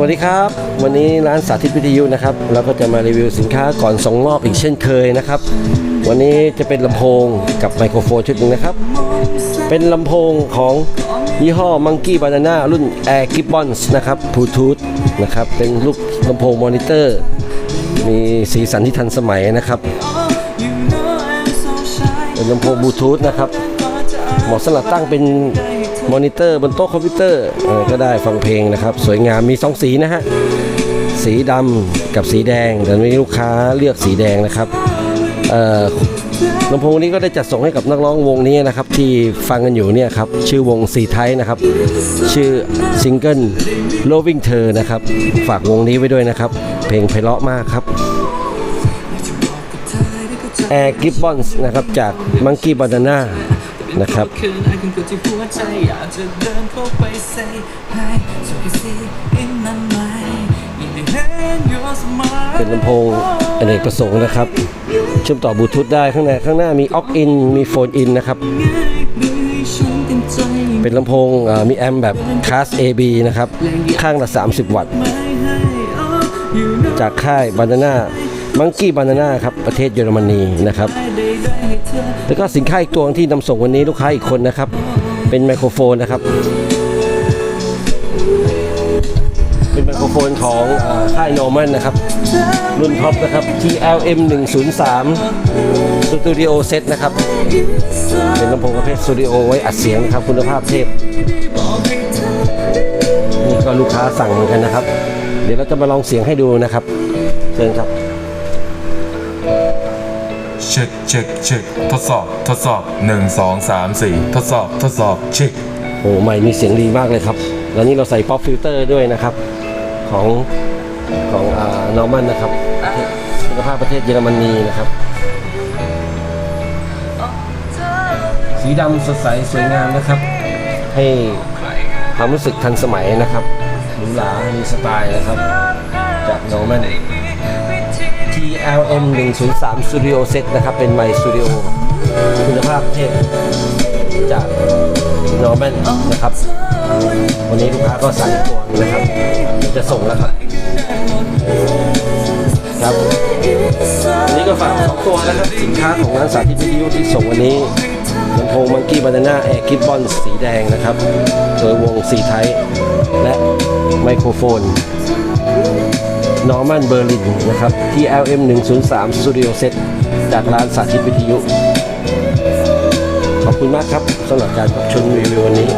วัสดีครับ วันนี้ร้านสาธิตวิทยุนะครับเราก็จะมารีวิวสินค้าก่อนส่งมอบอีกเช่นเคยนะครับ วันนี้จะเป็นลำโพงกับไมโครโฟนชุดหนึ่งนะครับ เป็นลำโพงของยี่ห้อ Monkey Banana รุ่น Air Gibbons นะครับบลูทูธนะครับเป็นลูกลำโพงมอนิเตอร์ มีสีสันที่ทันสมัยนะครับเป็นลำโพงบลูทูธนะครับเหมาะสำหรับตั้งเป็น มอนิเตอร์บนโต๊ะคอมพิวเตอร์อก็ได้ฟังเพลงนะครับ สวยงามมีสองสีนะฮะ สีดำกับสีแดง แต่วันนี้ลูกค้าเลือกสีแดงนะครับเอ่อลำโพงนี้ก็ได้จัดส่งให้กับนักร้องวงนี้นะครับ ที่ฟังกันอยู่เนี่ยครับ ชื่อวงสีไทยนะครับ ชื่อซิงเกิล Loving เธอนะครับ ฝากวงนี้ไว้ด้วยนะครับ เพลงไพเราะมากครับ Air Gibbons นะครับจาก Monkey Banana นะครับคืนไอ้คืนกูที่หัวใจอยานเข้า ไป say hi so you see in my mind in the hand your smile เป็นลำโพงอเนกประสงค์นะครับ เชื่อมต่อบลูทูธได้ข้างในข้างหน้ามีออกอินมีโฟนอินนะครับ เป็นลำโพงเอ่อมีแอมป์แบบคลาส AB นะครับ ข้างละ 30 วัตต์ จากค่ายบานาน่า มังกี้บานาน่าครับประเทศเยอรมนีนะครับแล้วก็สินค้าอีกตัวที่นำส่งวันนี้ลูกค้าอีกคนนะครับ เป็นไมโครโฟนนะครับ เป็นไมโครโฟนของค่ายโนมันนะครับ รุ่นท็อปนะครับ TLM 103 Studio Set นะครับ เป็นลำโพงประเภทสตูดิโอไว้อัดเสียงนะครับ คุณภาพเทพนี่ก็ลูกค้าสั่งเหมือนกันนะครับ เดี๋ยวเราจะมาลองเสียงให้ดูนะครับเชิญครับ ช็คเช็คเช็คทดสอบทดสอบหนึ่งสองสามสี่ทดสอบทดสอบเช็คโอ้ไม่มีเสียงดีมากเลยครับ แล้วนี่เราใส่ป๊อปฟิลเตอร์ด้วยนะครับ ของของอ่านอร์มันนะครับคุณภาพประเทศเยอรมนีนะครับ สีดำสดใสสวยงามนะครับ ให้ความรู้สึกทันสมัยนะครับหรูหรามีสไตล์นะครับ จากนอร์มัน LM 103 Studio Set นะครับ เป็นไมค์สตูดิโอคุณภาพเทพจากนอร์แมนนะครับ วันนี้ลูกค้าก็สั่งตัวหนึ่งนะครับ จะส่งแล้วครับ ครับ วันนี้ก็ฝากสองตัวนะครับ สินค้าของร้านสาธิตวิทยุที่ส่งวันนี้ลำโพงมังกี้บานาน่าแอร์กิบบอนสีแดงนะครับ โดยวงสีไทย และไมโครโฟน นอร์มันเบอร์ลินนะครับ TLM 103 Studio Set จากร้านสาธิตวิทยุ ขอบคุณมากครับสำหรับการรับชมรีวิววันนี้